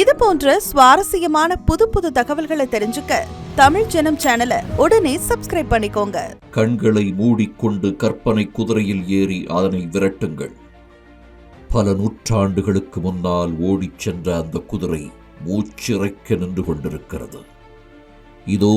இது போன்ற சுவாரஸ்யமான புது புது தகவல்களை தெரிஞ்சுக்க தமிழ் ஜனம் சேனலை உடனே சப்ஸ்கிரைப் பண்ணிக்கோங்க. கண்களை மூடிக்கொண்டு கற்பனை குதிரையில் ஏறி அதனை விரட்டுங்கள். பல நூற்றாண்டுகளுக்கு முன்னால் ஓடிச் சென்ற அந்த குதிரை மூச்சிறைக்க நின்று கொண்டிருக்கிறது. இதோ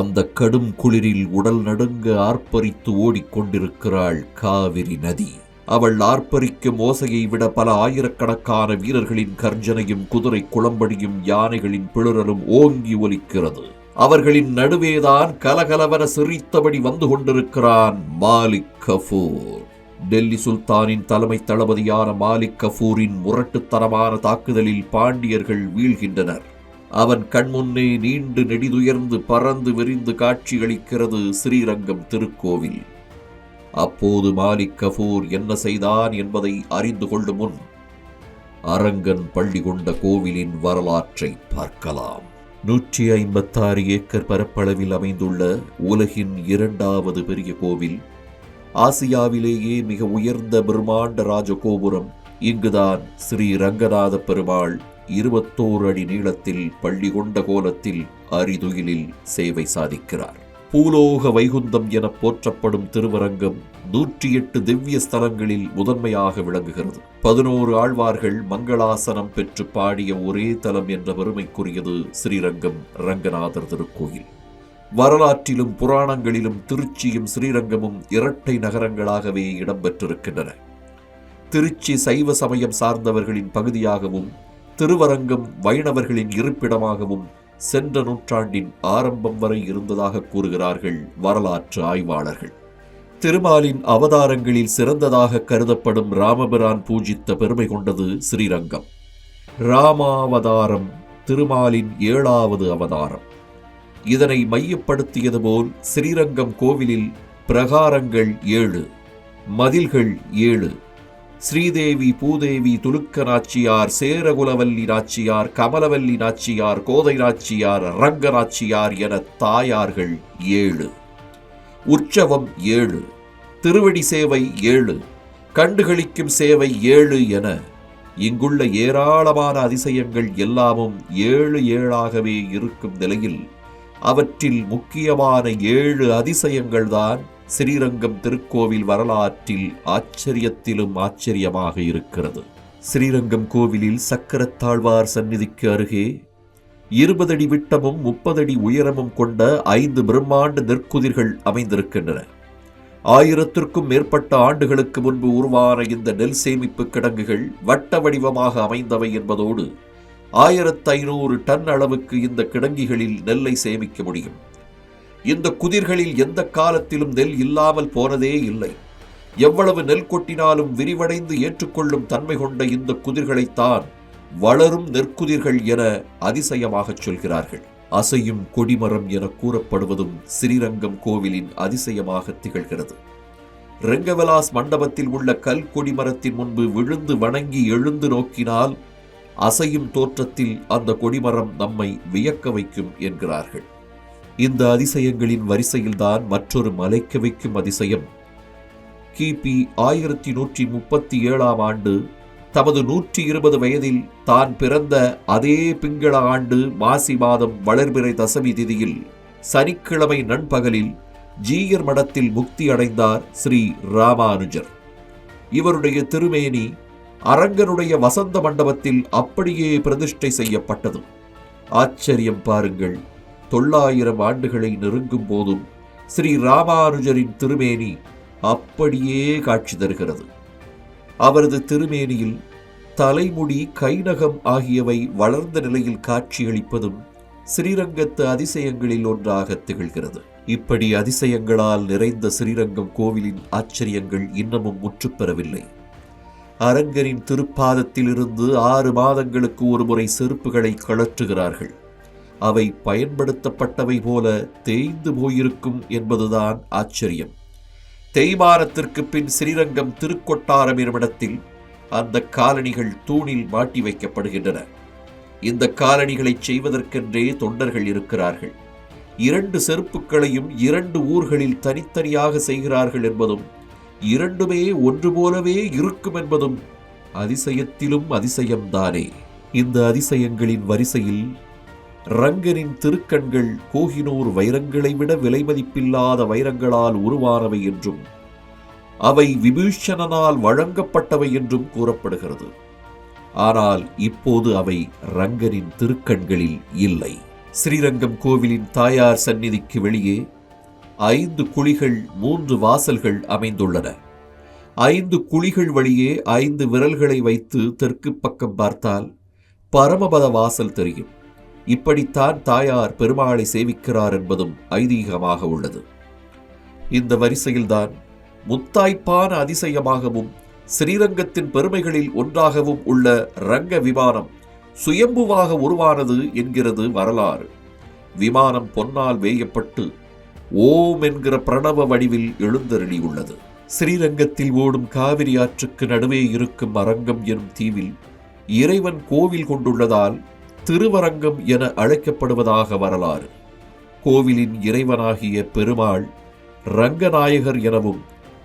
அந்த கடும் குளிரில் உடல் நடுங்க ஆர்ப்பரித்து ஓடிக்கொண்டிருக்கிறாள் காவிரி நதி. அவள் ஆர்ப்பரிக்கும் ஓசையை விட பல ஆயிரக்கணக்கான வீரர்களின் கர்ஜனையும் குதிரை குளம்படியும் யானைகளின் பிளறலும் ஓங்கி ஒலிக்கிறது. அவர்களின் நடுவேதான் கலகலவர சிரித்தபடி வந்து கொண்டிருக்கிறான் மாலிக் கஃபூர். டெல்லி சுல்தானின் தலைமை தளபதியான மாலிக் கஃபூரின் முரட்டுத்தனமான தாக்குதலில் பாண்டியர்கள் வீழ்கின்றனர். அவன் கண்முன்னே நீண்டு நெடிதுயர்ந்து பறந்து விரிந்து காட்சியளிக்கிறது ஸ்ரீரங்கம் திருக்கோவில். அப்போது மாலிக் கஃபூர் என்ன செய்தான் என்பதை அறிந்து கொள்ளும் முன் அரங்கன் பள்ளி கொண்ட கோவிலின் வரலாற்றை பார்க்கலாம். நூற்றி ஐம்பத்தாறு ஏக்கர் பரப்பளவில் அமைந்துள்ள உலகின் இரண்டாவது பெரிய கோவில் ஆசியாவிலேயே மிக உயர்ந்த பிரம்மாண்ட ராஜகோபுரம். இங்குதான் ஸ்ரீ ரங்கநாத பெருமாள் இருபத்தோரு அடி நீளத்தில் பள்ளி கொண்ட கோலத்தில் அரிதுயிலில் சேவை சாதிக்கிறார். பூலோக வைகுந்தம் என போற்றப்படும் திருவரங்கம் நூற்றி எட்டு திவ்ய ஸ்தலங்களில் முதன்மையாக விளங்குகிறது. பதினோரு ஆழ்வார்கள் மங்களாசனம் பெற்று பாடிய ஒரே தலம் என்ற பெருமைக்குரியது ஸ்ரீரங்கம் ரங்கநாதர் திருக்கோயில். வரலாற்றிலும் புராணங்களிலும் திருச்சியும் ஸ்ரீரங்கமும் இரட்டை நகரங்களாகவே இடம்பெற்றிருக்கின்றன. திருச்சி சைவ சமயம் சார்ந்தவர்களின் பகுதியாகவும் திருவரங்கம் வைணவர்களின் இருப்பிடமாகவும் சென்ற நூற்றாண்டின் ஆரம்பம் வரை இருந்ததாக கூறுகிறார்கள் வரலாற்று ஆய்வாளர்கள். திருமாலின் அவதாரங்களில் சிறந்ததாக கருதப்படும் ராமபிரான் பூஜித்த பெருமை கொண்டது ஸ்ரீரங்கம். ராமாவதாரம் திருமாலின் ஏழாவது அவதாரம். இதனை மையப்படுத்தியது போல் ஸ்ரீரங்கம் கோவிலில் பிரகாரங்கள் ஏழு மதில்கள் ஏழு ஸ்ரீதேவி பூதேவி துலுக்க நாச்சியார் சேரகுலவல்லி நாச்சியார் கமலவல்லி நாச்சியார் கோதை நாச்சியார் ரங்க நாச்சியார் என தாயார்கள் ஏழு. உற்சவம் ஏழு. திருவடி சேவை ஏழு. கண்டுகளிக்கும் சேவை ஏழு என இங்குள்ள ஏராளமான அதிசயங்கள் எல்லாமும் ஏழு ஏழாகவே இருக்கும் நிலையில் அவற்றில் முக்கியமான ஏழு அதிசயங்கள்தான் ஸ்ரீரங்கம் திருக்கோவில் வரலாற்றில் ஆச்சரியத்திலும் ஆச்சரியமாக இருக்கிறது. ஸ்ரீரங்கம் கோவிலில் சக்கரத்தாழ்வார் சந்நிதிக்கு அருகே இருபது அடி விட்டமும் முப்பது அடி உயரமும் கொண்ட ஐந்து பிரம்மாண்ட நெற்குதிர்கள் அமைந்திருக்கின்றன. ஆயிரத்திற்கும் மேற்பட்ட ஆண்டுகளுக்கு முன்பு உருவான இந்த நெல் சேமிப்பு கிடங்குகள் வட்ட வடிவமாக அமைந்தவை என்பதோடு ஆயிரத்து ஐநூறு டன் அளவுக்கு இந்த கிடங்கிகளில் நெல்லை சேமிக்க முடியும். இந்த குதிர்களில் எந்த காலத்திலும் நெல் இல்லாமல் போனதே இல்லை. எவ்வளவு நெல் கொட்டினாலும் விரிவடைந்து ஏற்றுக்கொள்ளும் தன்மை கொண்ட இந்த குதிர்களைத்தான் வளரும் நெற்குதிர்கள் என அதிசயமாகச் சொல்கிறார்கள். அசையும் கொடிமரம் என கூறப்படுவதும் ஸ்ரீரங்கம் கோவிலின் அதிசயமாக திகழ்கிறது. ரெங்கவலாஸ் மண்டபத்தில் உள்ள கல் கொடிமரத்தின் முன்பு விழுந்து வணங்கி எழுந்து நோக்கினால் அசையும் தோற்றத்தில் அந்த கொடிமரம் நம்மை வியக்க வைக்கும் என்கிறார்கள். இந்த அதிசயங்களின் வரிசையில்தான் மற்றொரு மலைக்க வைக்கும் அதிசயம். கிபி ஆயிரத்தி நூற்றி முப்பத்தி ஏழாம் ஆண்டு தமது நூற்றி இருபது வயதில் தான் பிறந்த அதே பிங்கள ஆண்டு மாசி மாதம் வளர்பிறை தசமி திதியில் சனிக்கிழமை நண்பகலில் ஜீயர் மடத்தில் முக்தி அடைந்தார் ஸ்ரீ ராமானுஜர். இவருடைய திருமேனி அரங்கனுடைய வசந்த மண்டபத்தில் அப்படியே பிரதிஷ்டை செய்யப்பட்டது. ஆச்சரியம் பாருங்கள். தொள்ளாயிரம் ஆண்டுகளை நெருங்கும் போதும் ஸ்ரீ ராமானுஜரின் திருமேனி அப்படியே காட்சி தருகிறது. அவரது திருமேனியில் தலைமுடி கைநகம் ஆகியவை வளர்ந்த நிலையில் காட்சியளிப்பதும் ஸ்ரீரங்கத்து அதிசயங்களில் ஒன்றாக திகழ்கிறது. இப்படி அதிசயங்களால் நிறைந்த ஸ்ரீரங்கம் கோவிலின் ஆச்சரியங்கள் இன்னமும் முற்றுப்பெறவில்லை அரங்கரின் திருப்பாதத்திலிருந்து ஆறு மாதங்களுக்கு ஒருமுறை செருப்புகளை கழற்றுகிறார்கள். அவை பயன்படுத்தப்பட்டவை போல தேய்ந்து போயிருக்கும் என்பதுதான் ஆச்சரியம். தேய்மானத்திற்கு பின் ஸ்ரீரங்கம் திருக்கொட்டாரம் என்னுமிடத்தில் அந்த காலணிகள் தூணில் மாட்டி வைக்கப்படுகின்றன. இந்த காலணிகளை செய்வதற்கென்றே தொண்டர்கள் இருக்கிறார்கள். இரண்டு செருப்புக்களையும் இரண்டு ஊர்களில் தனித்தனியாக செய்கிறார்கள் என்பதும் இரண்டுமே ஒன்று போலவே இருக்கும் என்பதும் அதிசயத்திலும் அதிசயம்தானே. இந்த அதிசயங்களின் வரிசையில் ரங்கனின் திருக்கண்கள் கோஹினூர் வைரங்களை விட விலைமதிப்பில்லாத வைரங்களால் உருவானவை என்றும் அவை விபூஷணனால் வழங்கப்பட்டவை என்றும் கூறப்படுகிறது. ஆனால் இப்போது அவை ரங்கனின் திருக்கண்களில் இல்லை. ஸ்ரீரங்கம் கோவிலின் தாயார் சந்நிதிக்கு வெளியே ஐந்து குழிகள் மூன்று வாசல்கள் அமைந்துள்ளன. ஐந்து குழிகள் வழியே ஐந்து விரல்களை வைத்து தெற்கு பக்கம் பார்த்தால் பரமபத வாசல் தெரியும். இப்படித்தான் தாயார் பெருமாளை சேவிக்கிறார் என்பதும் ஐதீகமாக உள்ளது. இந்த வரிசையில்தான் முத்தாய்ப்பான அதிசயமாகவும் ஸ்ரீரங்கத்தின் பெருமைகளில் ஒன்றாகவும் உள்ள ரங்க விமானம் சுயம்புவாக உருவானது என்கிறது வரலாறு. விமானம் பொன்னால் வேயப்பட்டு ஓம் என்கிற பிரணவ வடிவில் எழுந்தருளியுள்ளது. ஸ்ரீரங்கத்தில் ஓடும் காவிரி ஆற்றுக்கு நடுவே இருக்கும் அரங்கம் எனும் தீவில் இறைவன் கோவில் கொண்டுள்ளதால் திருவரங்கம் என அழைக்கப்படுவதாக வரலாறு. கோவிலின் இறைவனாகிய பெருமாள் ரங்கநாயகர் எனவும்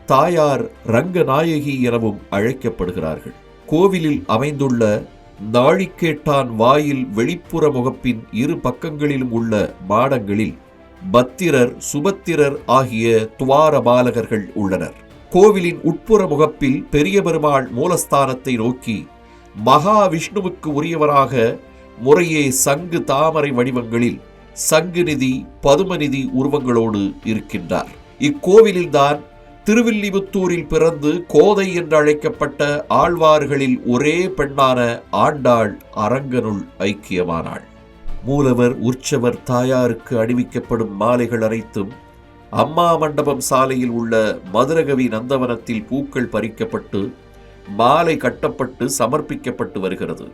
தாயார் ரங்கநாயகி எனவும் அழைக்கப்படுகிறார்கள். கோவிலில் அமைந்துள்ள நாழிக்கேட்டான் வாயில் வெளிப்புற முகப்பின் இரு பக்கங்களிலும் உள்ள மாடங்களில் பத்திரர் சுபத்திரர் ஆகிய துவார பாலகர்கள் உள்ளனர். கோவிலின் உட்புற முகப்பில் பெரிய பெருமாள் மூலஸ்தானத்தை நோக்கி மகாவிஷ்ணுவுக்கு உரியவராக முறையே சங்கு தாமரை வடிவங்களில் சங்கு நிதி பதுமநிதி உருவங்களோடு இருக்கின்றார். இக்கோவிலில்தான் திருவில்லிபுத்தூரில் பிறந்து கோதை என்று அழைக்கப்பட்ட ஆழ்வார்களில் ஒரே பெண்ணான ஆண்டாள் அரங்கனுள் ஐக்கியமானாள். மூலவர் உற்சவர் தாயாருக்கு அணிவிக்கப்படும் மாலைகள் அனைத்தும் அம்மா மண்டபம் சாலையில் உள்ள மதுரகவி நந்தவனத்தில் பூக்கள் பறிக்கப்பட்டு மாலை கட்டப்பட்டு சமர்ப்பிக்கப்பட்டு வருகிறது.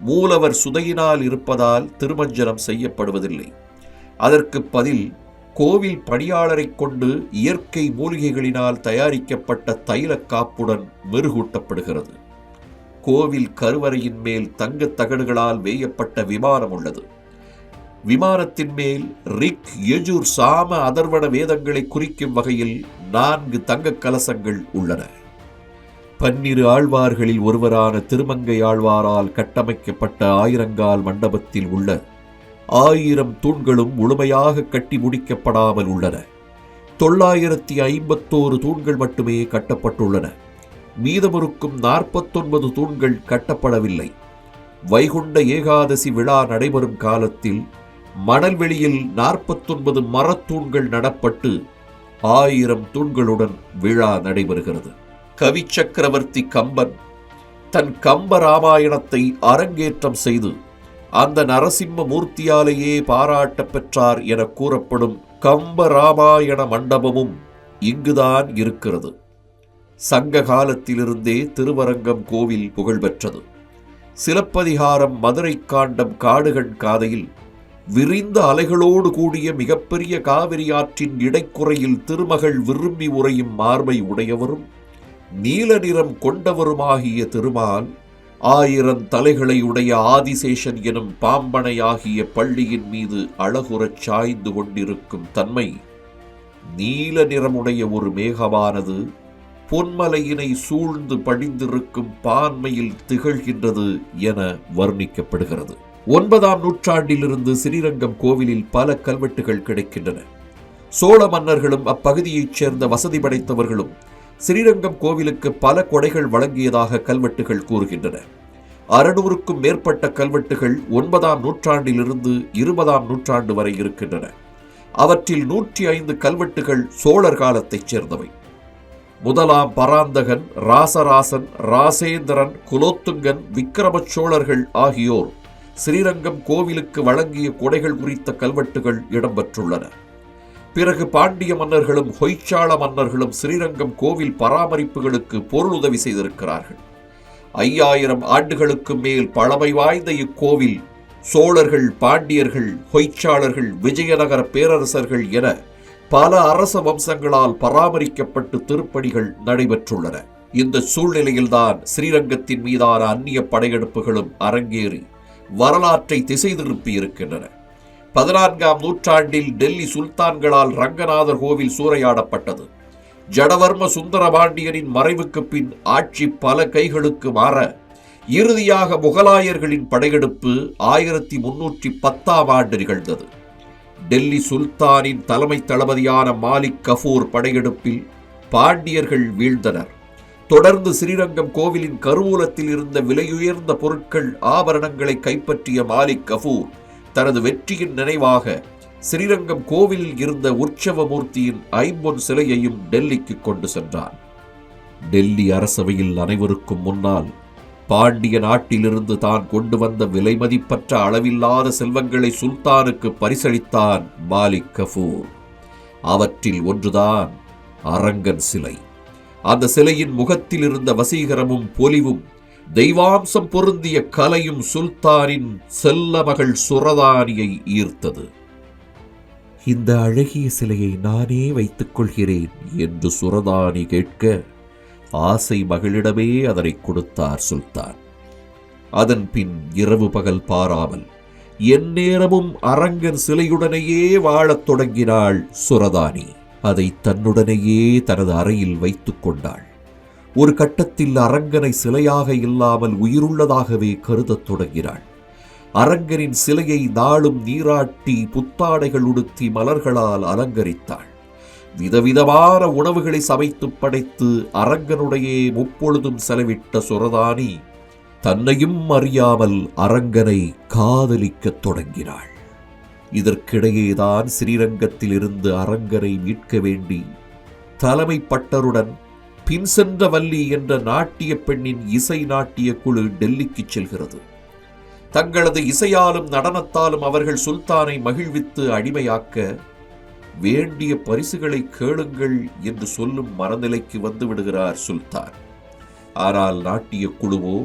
மூலவர் சுதையினால் இருப்பதால் திருமஞ்சனம் செய்யப்படுவதில்லை. அதற்கு பதில் கோவில் பணியாளரைக் கொண்டு இயற்கை மூலிகைகளினால் தயாரிக்கப்பட்ட தைலக் காப்புடன் மெருகூட்டப்படுகிறது. கோவில் கருவறையின் மேல் தங்கத் தகடுகளால் வேயப்பட்ட விமானம் உள்ளது. விமானத்தின் மேல் ரிக் எஜூர் சாம அதர்வன வேதங்களை குறிக்கும் வகையில் நான்கு தங்கக் கலசங்கள் உள்ளன. பன்னிரு ஆழ்வார்களில் ஒருவரான திருமங்கை ஆழ்வாரால் கட்டமைக்கப்பட்ட ஆயிரங்கால் மண்டபத்தில் உள்ள ஆயிரம் தூண்களும் முழுமையாக கட்டி முடிக்கப்படாமல் உள்ளன. தொள்ளாயிரத்தி ஐம்பத்தோரு தூண்கள் மட்டுமே கட்டப்பட்டுள்ளன. மீதமிருக்கும் நாற்பத்தொன்பது தூண்கள் கட்டப்படவில்லை. வைகுண்ட ஏகாதசி விழா நடைபெறும் காலத்தில் மணல்வெளியில் நாற்பத்தொன்பது மரத்தூண்கள் நடப்பட்டு ஆயிரம் தூண்களுடன் விழா நடைபெறுகிறது. கவி சக்கரவர்த்தி கம்பன் தன் கம்ப ராமாயணத்தை அரங்கேற்றம் செய்து அந்த நரசிம்ம மூர்த்தியாலேயே பாராட்டப் பெற்றார் என கூறப்படும் கம்ப ராமாயண மண்டபமும் இங்குதான் இருக்கிறது. சங்க காலத்திலிருந்தே திருவரங்கம் கோவில் புகழ்பெற்றது. சிலப்பதிகாரம் மதுரை காண்டம் காடுகண் காதையில் விரிந்த அலைகளோடு கூடிய மிகப்பெரிய காவிரி ஆற்றின் இடைக்குறையில் திருமகள் விரும்பி உறையும் மார்பை உடையவரும் நீல நிறம் கொண்டவருமாகிய திருமால் ஆயிரம் தலைகளை உடைய ஆதிசேஷன் எனும் பாம்பனையாகிய பள்ளியின் மீது அழகுறச் சாய்ந்து கொண்டிருக்கும் தன்மை நீல நிறமுடைய ஒரு மேகமானது பொன்மலையினை சூழ்ந்து படிந்திருக்கும் பான்மையில் திகழ்கின்றது என வர்ணிக்கப்படுகிறது. ஒன்பதாம் நூற்றாண்டிலிருந்து ஸ்ரீரங்கம் கோவிலில் பல கல்வெட்டுகள் கிடைக்கின்றன. சோழ மன்னர்களும் அப்பகுதியைச் சேர்ந்த வசதி படைத்தவர்களும் ஸ்ரீரங்கம் கோவிலுக்கு பல கொடைகள் வழங்கியதாக கல்வெட்டுகள் கூறுகின்றன. அறுநூறுக்கும் மேற்பட்ட கல்வெட்டுகள் ஒன்பதாம் நூற்றாண்டிலிருந்து இருபதாம் நூற்றாண்டு வரை இருக்கின்றன. அவற்றில் நூற்றி ஐந்து கல்வெட்டுகள் சோழர் காலத்தைச் சேர்ந்தவை. முதலாம் பராந்தகன் ராசராசன் ராசேந்திரன் குலோத்துங்கன் விக்கிரம சோழர்கள் ஆகியோர் ஸ்ரீரங்கம் கோவிலுக்கு வழங்கிய கொடைகள் குறித்த கல்வெட்டுகள் இடம்பெற்றுள்ளன. பிறகு பாண்டிய மன்னர்களும் ஹொய்ச்சாள மன்னர்களும் ஸ்ரீரங்கம் கோவில் பராமரிப்புகளுக்கு பொருளுதவி செய்திருக்கிறார்கள். ஐயாயிரம் ஆண்டுகளுக்கு மேல் பழமை வாய்ந்த இக்கோவில் சோழர்கள் பாண்டியர்கள் ஹொய்ச்சாளர்கள் விஜயநகர பேரரசர்கள் என பல அரச வம்சங்களால் பராமரிக்கப்பட்டு திருப்பணிகள் நடைபெற்றுள்ளன. இந்த சூழ்நிலையில்தான் ஸ்ரீரங்கத்தின் மீதான அந்நிய படையெடுப்புகளும் அரங்கேறி வரலாற்றை திசை திருப்பி இருக்கின்றன. பதினான்காம் நூற்றாண்டில் டெல்லி சுல்தான்களால் ரங்கநாதர் கோவில் சூறையாடப்பட்டது. ஜடவர்ம சுந்தரபாண்டியனின் மறைவுக்கு பின் ஆட்சி பல கைகளுக்கு மாற இறுதியாக முகலாயர்களின் படையெடுப்பு ஆயிரத்தி முன்னூற்றி பத்தாம் ஆண்டு நிகழ்ந்தது. டெல்லி சுல்தானின் தலைமை தளபதியான மாலிக் கஃபூர் படையெடுப்பில் பாண்டியர்கள் வீழ்ந்தனர். தொடர்ந்து ஸ்ரீரங்கம் கோவிலின் கருவூலத்தில் இருந்த விலையுயர்ந்த பொருட்கள் ஆபரணங்களை கைப்பற்றிய மாலிக் கஃபூர் தனது வெற்றியின் நினைவாக ஸ்ரீரங்கம் கோவிலில் இருந்த உற்சவ மூர்த்தியின் ஐம்பொன் சிலையையும் டெல்லிக்கு கொண்டு சென்றான். டெல்லி அரசவையில் அனைவருக்கும் முன்னால் பாண்டிய நாட்டிலிருந்து தான் கொண்டு வந்த விலைமதிப்பற்ற அளவில்லாத செல்வங்களை சுல்தானுக்கு பரிசளித்தான் மாலிக் கஃபூர் அவற்றில் ஒன்றுதான் அரங்கன் சிலை. அந்த சிலையின் முகத்தில் இருந்த வசீகரமும் பொலிவும் தெய்வாம்சம் பொருந்திய கலையும் சுல்தானின் செல்ல மகள் சுரதானியை ஈர்த்தது. இந்த அழகிய சிலையை நானே வைத்துக் கொள்கிறேன் என்று சுரதானி கேட்க ஆசை மகளிடமே அதனை கொடுத்தார் சுல்தான். அதன் பின் இரவு பகல் பாராமல் எந்நேரமும் அரங்கன் சிலையுடனேயே வாழத் தொடங்கினாள் சுரதானி. அதை தன்னுடனேயே தனது அறையில் வைத்துக் கொண்டாள். ஒரு கட்டத்தில் அரங்கனை சிலையாக இல்லாமல் உயிருள்ளதாகவே கருதத் தொடங்கினாள். அரங்கனின் சிலையை நாளும் நீராட்டி புத்தாடைகள் உடுத்தி மலர்களால் அலங்கரித்தாள். விதவிதமான உணவுகளை சமைத்துப் படைத்து அரங்கனுடையே முப்பொழுதும் செலவிட்ட சுரதானி தன்னையும் அறியாமல் அரங்கனை காதலிக்கத் தொடங்கினாள். இதற்கிடையேதான் ஸ்ரீரங்கத்தில் இருந்து அரங்கனை மீட்க வேண்டி தலைமை பட்டருடன் பின் சென்ற வள்ளி என்ற நாட்டிய பெண்ணின் இசை நாட்டிய குழு டெல்லிக்கு செல்கிறது. தங்களது இசையாலும் நடனத்தாலும் அவர்கள் சுல்தானை மகிழ்வித்து அடிமையாக்க வேண்டிய பரிசுகளை கேளுங்கள் என்று சொல்லும் மனநிலைக்கு வந்து விடுகிறார் சுல்தான். ஆனால் நாட்டிய குழுவோ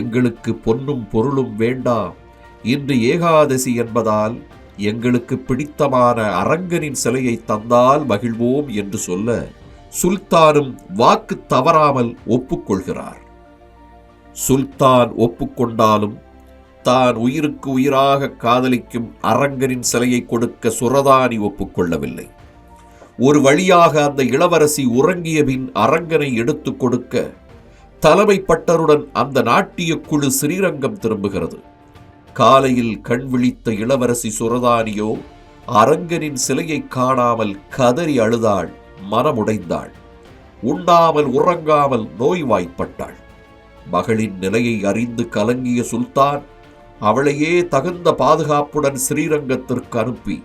எங்களுக்கு பொன்னும் பொருளும் வேண்டாம் இன்று ஏகாதசி என்பதால் எங்களுக்கு பிடித்தமான அரங்கனின் சிலையை தந்தால் மகிழ்வோம் என்று சொல்ல சுல்தானும் வாக்கு தவறாமல் ஒப்புக்கொள்கிறார். சுல்தான் ஒப்புக்கொண்டாலும் தான் உயிருக்கு உயிராக காதலிக்கும் அரங்கனின் சிலையை கொடுக்க சுரதானி ஒப்புக்கொள்ளவில்லை. ஒரு வழியாக அந்த இளவரசி உறங்கிய பின் அரங்கனை எடுத்துக் கொடுக்க தலைமை பட்டருடன் அந்த நாட்டிய குழு ஸ்ரீரங்கம் திரும்புகிறது. காலையில் கண் விழித்த இளவரசி சுரதானியோ அரங்கனின் சிலையை காணாமல் கதறி அழுதாள். மனமுடைந்தாள் உண்ணாமல் உறங்காமல் நோய்வாய்ப்பட்டாள். மகளின் நிலையை அறிந்து கலங்கிய சுல்தான் அவளையே தகுந்த பாதுகாப்புடன் ஸ்ரீரங்கத்திற்கு அனுப்பி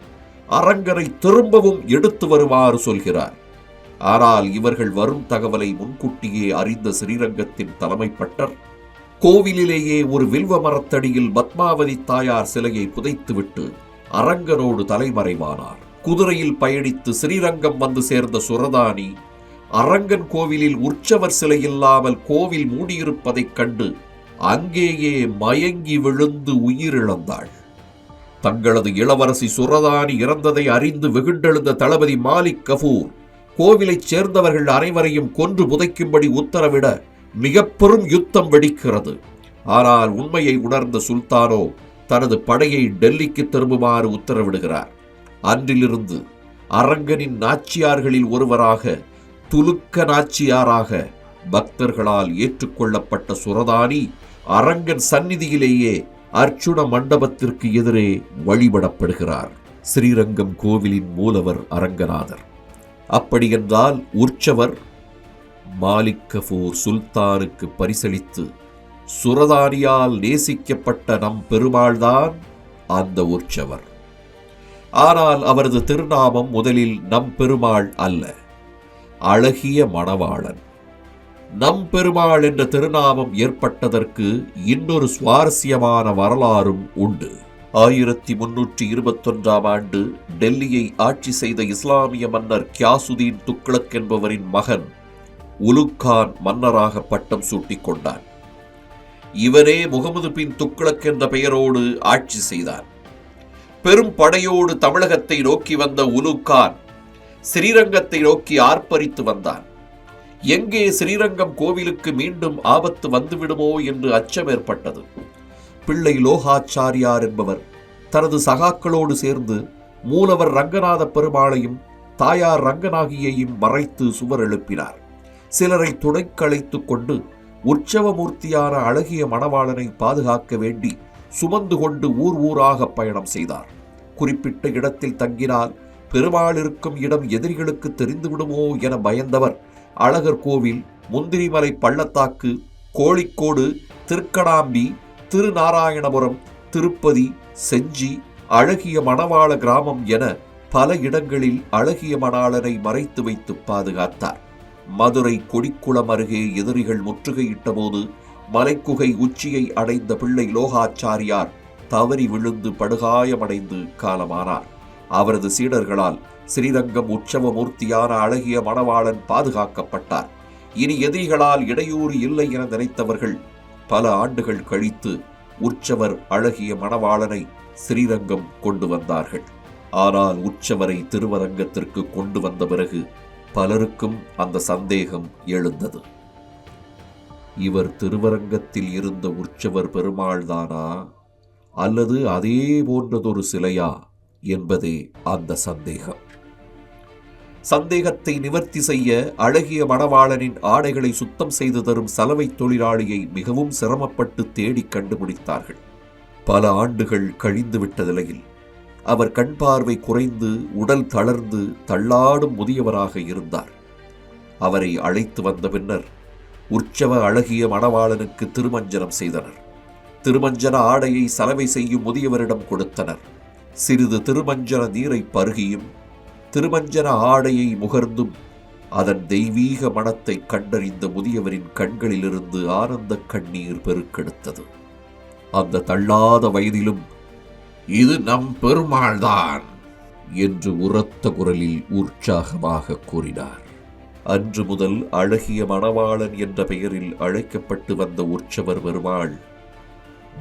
அரங்கனை திரும்பவும் எடுத்து வருமாறு சொல்கிறார். ஆனால் இவர்கள் வரும் தகவலை முன்கூட்டியே அறிந்த ஸ்ரீரங்கத்தின் தலைமைப்பட்டர் கோவிலிலேயே ஒரு வில்வ மரத்தடியில் பத்மாவதி தாயார் சிலையை புதைத்துவிட்டு அரங்கனோடு தலைமறைவானார். குதிரையில் பயணித்து ஸ்ரீரங்கம் வந்து சேர்ந்த சுரதானி அரங்கன் கோவிலில் உற்சவர் சிலை இல்லாமல் கோவில் மூடியிருப்பதைக் கண்டு அங்கேயே மயங்கி விழுந்து உயிரிழந்தாள். தங்களது இளவரசி சுரதானி இறந்ததை அறிந்து வெகுண்டெழுந்த தளபதி மாலிக் கஃபூர் கோவிலைச் சேர்ந்தவர்கள் அனைவரையும் கொன்று புதைக்கும்படி உத்தரவிட மிக பெரும் யுத்தம் வெடிக்கிறது. ஆனால் உண்மையை உணர்ந்த சுல்தானோ தனது படையை டெல்லிக்கு திரும்புமாறு உத்தரவிடுகிறார். அன்றிலிருந்து அரங்கனின் நாச்சியார்களில் ஒருவராக துலுக்க நாச்சியாராக பக்தர்களால் ஏற்றுக்கொள்ளப்பட்ட சுரதானி அரங்கன் சந்நிதியிலேயே அர்ச்சுன மண்டபத்திற்கு எதிரே வழிபடப்படுகிறார். ஸ்ரீரங்கம் கோவிலின் மூலவர் அரங்கநாதர். அப்படியென்றால் உற்சவர் மாலிக் கஃபூர் சுல்தானுக்கு பரிசளித்து சுரதானியால் நேசிக்கப்பட்ட நம் பெருமாள்தான் அந்த உற்சவர். ஆனால் அவரது திருநாமம் முதலில் நம் பெருமாள் அல்ல அழகிய மணவாளன். நம் பெருமாள் என்ற திருநாமம் ஏற்பட்டதற்கு இன்னொரு சுவாரஸ்யமான வரலாறும் உண்டு. ஆயிரத்தி முன்னூற்றி இருபத்தொன்றாம் ஆண்டு டெல்லியை ஆட்சி செய்த இஸ்லாமிய மன்னர் கியாசுதீன் துக்ளக் என்பவரின் மகன் உலுக்கான் மன்னராக பட்டம் சூட்டிக் கொண்டான் இவரே முகமது பின் துக்ளக் என்ற பெயரோடு ஆட்சி செய்தார். பெரும் படையோடு தமிழகத்தை நோக்கி வந்த உலுக்கான் ஸ்ரீரங்கத்தை நோக்கி ஆர்ப்பரித்து வந்தான். எங்கே ஸ்ரீரங்கம் கோவிலுக்கு மீண்டும் ஆபத்து வந்துவிடுமோ என்று அச்சம் ஏற்பட்டது. பிள்ளை லோகாச்சாரியார் என்பவர் தனது சகாக்களோடு சேர்ந்து மூலவர் ரங்கநாத பெருமாளையும் தாயார் ரங்கநாகியையும் மறைத்து சுவர் எழுப்பினார். சிலரை துணைக்கழைத்துக் கொண்டு உற்சவமூர்த்தியான அழகிய மணவாளனை பாதுகாக்க வேண்டி சுமந்து கொண்டு ஊர் ஊராக பயணம் செய்தார். குறிப்பிட்ட இடத்தில் தங்கினால் பெருமாள் இருக்கும் இடம் எதிரிகளுக்கு தெரிந்துவிடுமோ என பயந்தவர் அழகர் கோவில் முந்திரிமலை பள்ளத்தாக்கு கோழிக்கோடு திருக்கடாம்பி திருநாராயணபுரம் திருப்பதி செஞ்சி அழகிய மணவாள கிராமம் என பல இடங்களில் அழகிய மணாளனை மறைத்து வைத்து பாதுகாத்தார். மதுரை கொடிக்குளம் அருகே எதிரிகள் முற்றுகையிட்டபோது மலைக்குகை உச்சியை அடைந்த பிள்ளை லோகாச்சாரியார் தவறி விழுந்து படுகாயமடைந்து காலமானார். அவரது சீடர்களால் ஸ்ரீரங்கம் உற்சவமூர்த்தியான அழகிய மணவாளன் பாதுகாக்கப்பட்டார். இனி எதிரிகளால் இடையூறு இல்லை என நினைத்தவர்கள் பல ஆண்டுகள் கழித்து உற்சவர் அழகிய மணவாளனை ஸ்ரீரங்கம் கொண்டு வந்தார்கள். ஆனால் உற்சவரை திருவரங்கத்திற்கு கொண்டு வந்த பிறகு பலருக்கும் அந்த சந்தேகம் எழுந்தது. இவர் திருவரங்கத்தில் இருந்த உற்சவர் பெருமாள்தானா? அல்லது அதே போன்றதொரு சிலையா? என்பதே அந்த சந்தேகம். சந்தேகத்தை நிவர்த்தி செய்ய அழகிய மணவாளனின் ஆடைகளை சுத்தம் செய்து தரும் சலவை தொழிலாளியை மிகவும் சிரமப்பட்டு தேடி கண்டுபிடித்தார்கள். பல ஆண்டுகள் கழிந்து விட்ட நிலையில் அவர் கண் பார்வை குறைந்து உடல் தளர்ந்து தள்ளாடும் முதியவராக இருந்தார். அவரை அழைத்து வந்த பின்னர் உற்சவ அழகிய மணவாளனுக்கு திருமஞ்சனம் செய்தனர். திருமஞ்சன ஆடையை சலவை செய்யும் முதியவரிடம் கொடுத்தனர். சிறிது திருமஞ்சன நீரை பருகியும் திருமஞ்சன ஆடையை முகர்ந்தும் அதன் தெய்வீக மனத்தை கண்டறிந்த முதியவரின் கண்களிலிருந்து ஆனந்த கண்ணீர் பெருக்கெடுத்தது. அந்த தள்ளாத வயதிலும் இது நம் பெருமாள்தான் என்று உரத்த குரலில் உற்சாகமாக கூறினார். அன்று முதல் அழகிய மணவாளன் என்ற பெயரில் அழைக்கப்பட்டு வந்த உற்சவர் பெருமாள்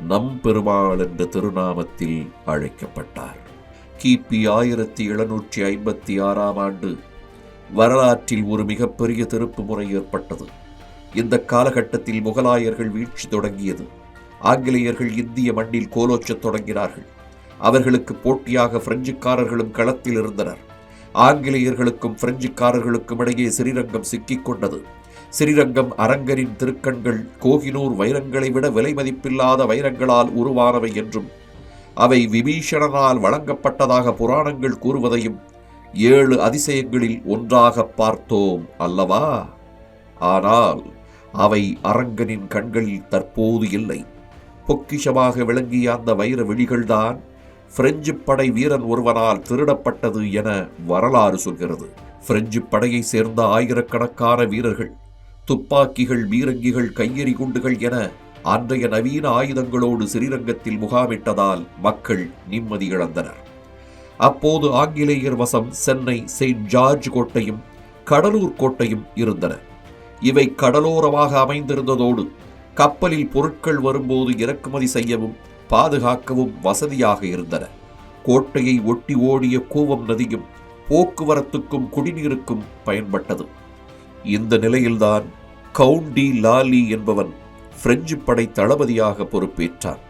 நம் பெருமாள் என்ற திருநாமத்தில் அழைக்கப்பட்டார். கிபி ஆயிரத்தி எழுநூற்றி ஐம்பத்தி ஆறாம் ஆண்டு வரலாற்றில் ஒரு மிகப்பெரிய திருப்பு முறை ஏற்பட்டது. இந்த காலகட்டத்தில் முகலாயர்கள் வீழ்ச்சி தொடங்கியது. ஆங்கிலேயர்கள் இந்திய மண்ணில் கோலோச்சத் தொடங்கினார்கள். அவர்களுக்கு போட்டியாக பிரெஞ்சுக்காரர்களும் களத்தில் இருந்தனர். ஆங்கிலேயர்களுக்கும் பிரெஞ்சுக்காரர்களுக்கும் இடையே ஸ்ரீரங்கம் சிக்கிக் கொண்டது ஸ்ரீரங்கம் அரங்கரின் திருக்கண்கள் கோகினூர் வைரங்களை விட விலை மதிப்பில்லாத வைரங்களால் உருவானவை என்றும் அவை விபீஷணனால் வழங்கப்பட்டதாக புராணங்கள் கூறுவதையும் ஏழு அதிசயங்களில் ஒன்றாக பார்த்தோம் அல்லவா? ஆனால் அவை அரங்கனின் கண்களில் தற்போது இல்லை. பொக்கிஷமாக விளங்கிய அந்த வைர விழிகள்தான் பிரெஞ்சு படை வீரன் ஒருவனால் திருடப்பட்டது என வரலாறு சொல்கிறது. பிரெஞ்சு படையை சேர்ந்த ஆயிரக்கணக்கான வீரர்கள் துப்பாக்கிகள் பீரங்கிகள் கையெறி குண்டுகள் என அன்றைய நவீன ஆயுதங்களோடு ஸ்ரீரங்கத்தில் முகாமிட்டதால் மக்கள் நிம்மதி இழந்தனர். அப்போது ஆங்கிலேயர் வசம் சென்னை செயின்ட் ஜார்ஜ் கோட்டையும் கடலூர் கோட்டையும் இருந்தன. இவை கடலோரமாக அமைந்திருந்ததோடு கப்பலில் பொருட்கள் வரும்போது இறக்குமதி செய்யவும் பாதுகாக்கவும் வசதியாக இருந்தன. கோட்டையை ஒட்டி ஓடிய கூவம் நதியும் போக்குவரத்துக்கும் குடிநீருக்கும் பயன்பட்டது. இந்த நிலையில்தான் கவுண்டி லாலி என்பவன் பிரெஞ்சு படை தளபதியாக பொறுப்பேற்றான்.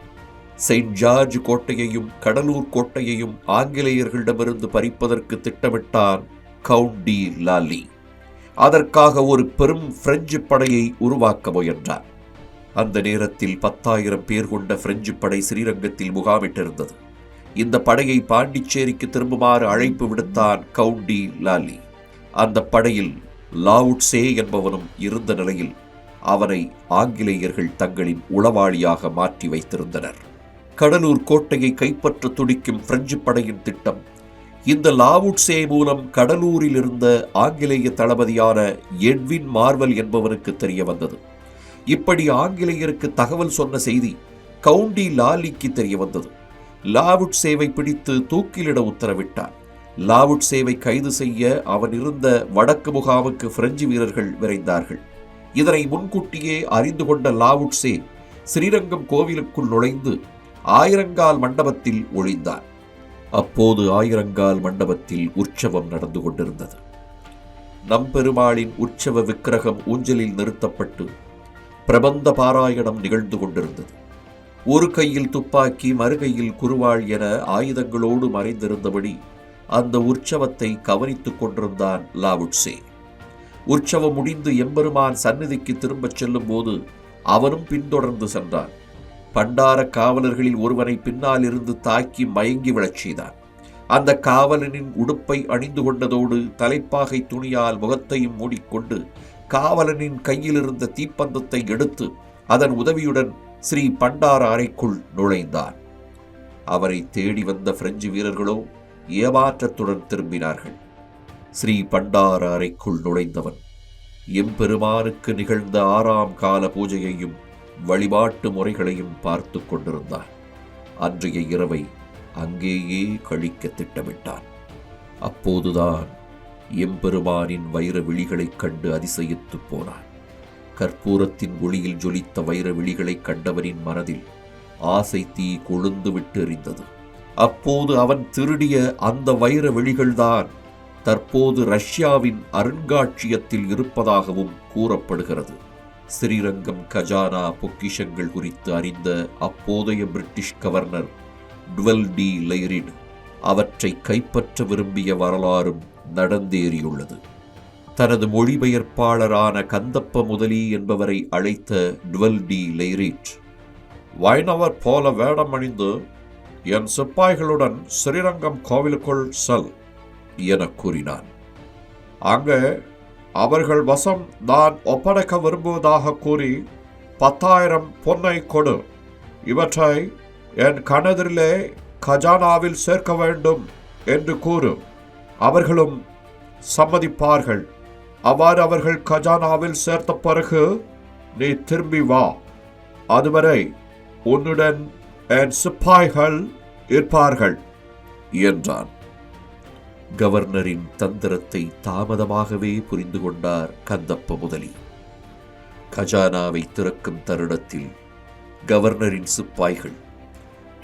செயின்ட் ஜார்ஜ் கோட்டையையும் கடலூர் கோட்டையையும் ஆங்கிலேயர்களிடமிருந்து பறிப்பதற்கு திட்டமிட்டான் கவுண்டி லாலி. அதற்காக ஒரு பெரும் பிரெஞ்சு படையை உருவாக்க முயன்றான். அந்த நேரத்தில் பத்தாயிரம் பேர் கொண்ட பிரெஞ்சு படை ஸ்ரீரங்கத்தில் முகாமிட்டிருந்தது. இந்த படையை பாண்டிச்சேரிக்கு திரும்புமாறு அழைப்பு விடுத்தான் கவுண்டி லாலி. அந்த படையில் லாவுட்சே என்பவனும் இருந்த நிலையில் அவனை ஆங்கிலேயர்கள் தங்களின் உளவாளியாக மாற்றி வைத்திருந்தனர். கடலூர் கோட்டையை கைப்பற்ற துடிக்கும் பிரெஞ்சு படையின் திட்டம் இந்த லாவுட்சே மூலம் கடலூரில் இருந்த ஆங்கிலேய தளபதியான எட்வின் மார்வல் என்பவனுக்கு தெரிய வந்தது. இப்படி ஆங்கிலேயருக்கு தகவல் சொன்ன செய்தி கவுண்டி லாலிக்கு தெரிய வந்தது. லாவுட் சேவை பிடித்து தூக்கிலிட உத்தரவிட்டார். லாவுட் சேவை கைது செய்ய அவன் இருந்த வடக்கு முகாமுக்கு பிரெஞ்சு வீரர்கள் விரைந்தார்கள். இதனை முன்கூட்டியே அறிந்து கொண்ட லாவுட்சே ஸ்ரீரங்கம் கோவிலுக்குள் நுழைந்து ஆயிரங்கால் மண்டபத்தில் ஒளிந்தான் அப்போது ஆயிரங்கால் மண்டபத்தில் உற்சவம் நடந்து கொண்டிருந்தது. நம்பெருமாளின் உற்சவ விக்கிரகம் ஊஞ்சலில் நிறுத்தப்பட்டு பிரபந்த பாராயணம் நிகழ்ந்து கொண்டிருந்தது. ஒரு கையில் துப்பாக்கி மறுகையில் குருவாள் என ஆயுதங்களோடு மறைந்திருந்தபடி அந்த உற்சவத்தை கவனித்துக் கொண்டிருந்தான் லாவுட்சே. உற்சவம் முடிந்து எம்பெருமான் சந்நிதிக்கு திரும்பச் செல்லும் போது அவனும் பின்தொடர்ந்து சென்றான். பண்டார காவலர்களில் ஒருவனை பின்னால் இருந்து தாக்கி மயங்கி விழச் செய்தான். அந்த காவலனின் உடுப்பை அணிந்து கொண்டதோடு தலைப்பாகை துணியால் முகத்தையும் மூடிக்கொண்டு காவலனின் கையில் இருந்த தீப்பந்தத்தை எடுத்து அதன் உதவியுடன் ஸ்ரீ பண்டார அறைக்குள் நுழைந்தான். அவரை தேடி வந்த பிரெஞ்சு வீரர்களோ ஏமாற்றத்துடன் திரும்பினார்கள். ஸ்ரீ பண்டார அறைக்குள் நுழைந்தவன் எம்பெருமானுக்கு நிகழ்ந்த ஆறாம் கால பூஜையையும் வழிபாட்டு முறைகளையும் பார்த்து கொண்டிருந்தான் அன்றைய இரவை அங்கேயே கழிக்க திட்டமிட்டான். அப்போதுதான் எம்பெருமானின் வைர விழிகளைக் கண்டு அதிசயித்துப் போனான். கற்பூரத்தின் ஒளியில் ஜொலித்த வைர விழிகளைக் கண்டவனின் மனதில் ஆசை தீ கொழுந்து விட்டு எறிந்தது அப்போது அவன் திருடிய அந்த வைர விழிகள்தான் தற்போது ரஷ்யாவின் அருங்காட்சியத்தில் இருப்பதாகவும் கூறப்படுகிறது. ஸ்ரீரங்கம் கஜானா பொக்கிஷங்கள் குறித்து அறிந்த அப்போதைய பிரிட்டிஷ் கவர்னர் டுவெல் டி லைரிட் அவற்றை கைப்பற்ற விரும்பிய வரலாறும் நடந்தேறியுள்ளது. தனது மொழிபெயர்ப்பாளரான கந்தப்ப முதலி என்பவரை அழைத்த டுவெல் டி. லைரீட் வைணவர் போல வேடமணிந்து என் சிப்பாய்களுடன் ஸ்ரீரங்கம் கோவிலுக்குள் செல் என கூறினான். அங்கே அவர்கள் வசம் நான் ஒப்படைக்க விரும்புவதாக கூறி பத்தாயிரம் பொன்னை கொடு. இவற்றை என் கணதிலே கஜானாவில் சேர்க்க வேண்டும் என்று கூறும் அவர்களும் சம்மதிப்பார்கள். அவ்வாறு அவர்கள் கஜானாவில் சேர்த்த பிறகு நீ திரும்பி வா. அதுவரை உன்னுடன் என் சிப்பாய்கள் இருப்பார்கள் என்றான். கவர்னரின் தந்திரத்தை தாமதமாகவே புரிந்து கொண்டார் கந்தப்ப முதலி. கஜானாவை திறக்கும் தருணத்தில் கவர்னரின் சிப்பாய்கள்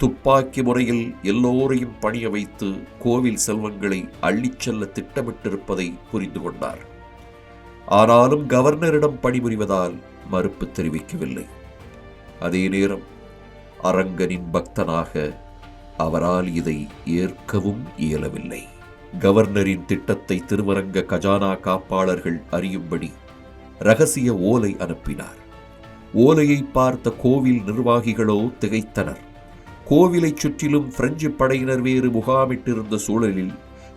துப்பாக்கி முறையில் எல்லோரையும் பணிய வைத்து கோவில் செல்வங்களை அள்ளிச் செல்ல திட்டமிட்டிருப்பதை புரிந்து கொண்டார். ஆனாலும் கவர்னரிடம் பணிபுரிவதால் மறுப்பு தெரிவிக்கவில்லை. அதே நேரம் அரங்கனின் பக்தனாக அவரால் இதை ஏற்கவும் இயலவில்லை. கவர்னரின் திட்டத்தை திருவரங்க கஜானா காப்பாளர்கள் அறியும்படி ரகசிய ஓலை அனுப்பினார். ஓலையை பார்த்த கோவில் நிர்வாகிகளோ திகைத்தனர். கோவிலைச் சுற்றிலும் பிரெஞ்சு படையினர் வேறு முகாமிட்டிருந்த சூழலில்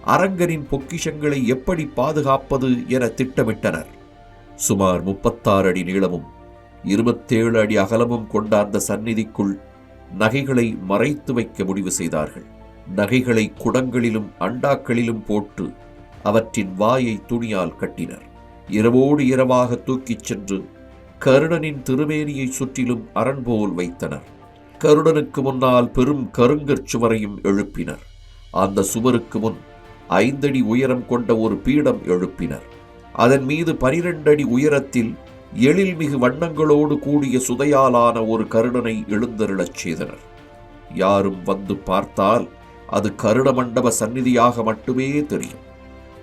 அரங்கனின் பொக்கிஷங்களை எப்படி பாதுகாப்பது என திட்டமிட்டனர். சுமார் முப்பத்தாறு அடி நீளமும் இருபத்தேழு அடி அகலமும் கொண்ட அந்த சந்நிதிக்குள் நகைகளை மறைத்து வைக்க முடிவு செய்தார்கள். நகைகளை குடங்களிலும் அண்டாக்களிலும் போட்டு அவற்றின் வாயை துணியால் கட்டினர். இரவோடு இரவாக தூக்கிச் சென்று கருணனின் திருமேனியை சுற்றிலும் அரண் போல் வைத்தனர். கருடனுக்கு முன்னால் பெரும் கருங்கற் சுவரையும் எழுப்பினர். அந்த சுவருக்கு முன் ஐந்தடி உயரம் கொண்ட ஒரு பீடம் எழுப்பினர். அதன் மீது பனிரெண்டு அடி உயரத்தில் எழில்மிகு வண்ணங்களோடு கூடிய சுதையாலான ஒரு கருடனை எழுந்தருளச் செய்தனர். யாரும் வந்து பார்த்தால் அது கருட மண்டப சந்நிதியாக மட்டுமே தெரியும்.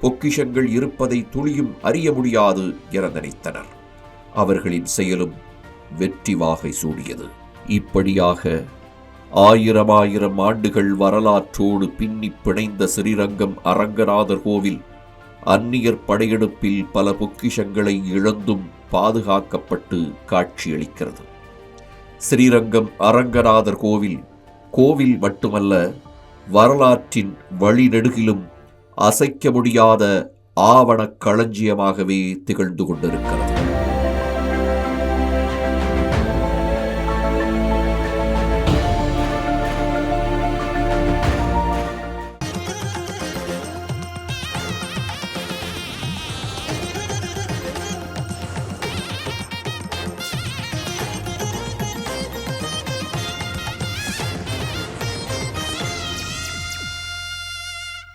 பொக்கிஷங்கள் இருப்பதை துளியும் அறிய முடியாது என நினைத்தனர். அவர்களின் செயலும் வெற்றி வாகை சூடியது. இப்படியாக ஆயிரம் ஆயிரம் ஆண்டுகள் வரலாற்றோடு பின்னிப் பிணைந்த ஸ்ரீரங்கம் அரங்கநாதர் கோவில் அந்நியர் படையெடுப்பில் பல பொக்கிஷங்களை இழந்தும் பாதுகாக்கப்பட்டு காட்சியளிக்கிறது. ஸ்ரீரங்கம் அரங்கநாதர் கோவில் கோவில் மட்டுமல்ல வரலாற்றின் வழிநெடுகிலும் அசைக்க முடியாத ஆவணக் களஞ்சியமாகவே திகழ்ந்து கொண்டிருக்கிறது.